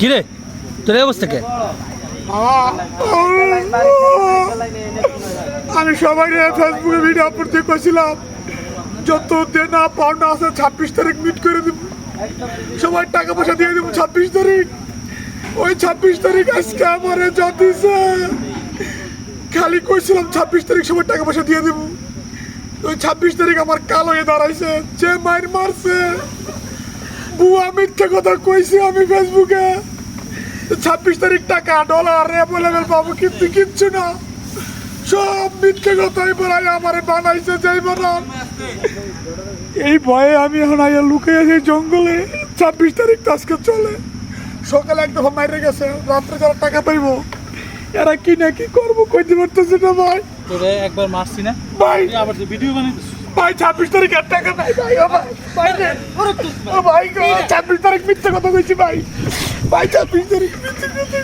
কিরে? তোর এই অবস্থা কে? আমি সবাই ফেসবুকে ভিডিও আপলোড করেছিলাম যত দেনা পাওনা আছে ছাব্বিশ তারিখ মিট করে দিব। সবাই টাকা পয়সা দিয়ে দেবো ছাব্বিশ তারিখ। ওই ছাব্বিশ তারিখ আজকে আমার দিছে। খালি কইছিলাম ছাব্বিশ তারিখ সবাই টাকা পয়সা দিয়ে দেবো। ওই ছাব্বিশ তারিখ আমার কাল হয়ে দাঁড়াইছে, যে মাইর মারছে। মিথ্যে কথা কইছি আমি ফেসবুকে। ছাব্বিশ তারিখ টাকা ডলার অ্যাভেলেবেল পাবো কিন্তু কিচ্ছু না। সব মিথ্যে কথাই বলাই আমারে বানাইছে যাই বানান এই ভয়ে আমি এখন আইয়া লুকে আছি জঙ্গলে। ছাব্বিশ তারিখ তো আজকে চলে। সকালে এক দফা মাইরে গেছে, রাত্রে যারা টাকা পাইবো, এরা কি না কি করব কইতে পারতেছে না ভাই। তোরে একবার মারছি না। ভাই! আবার ভিডিও বানাইছিস। ভাই ছাব্বিশ তারিখ আর টাকা নাই ভাই ও ভাই ভাই ছাব্বিশ তারিখ মিথ্যা কথা কইছি ভাই। ভাই ছাব্বিশ তারিখ মিথ্যা কথা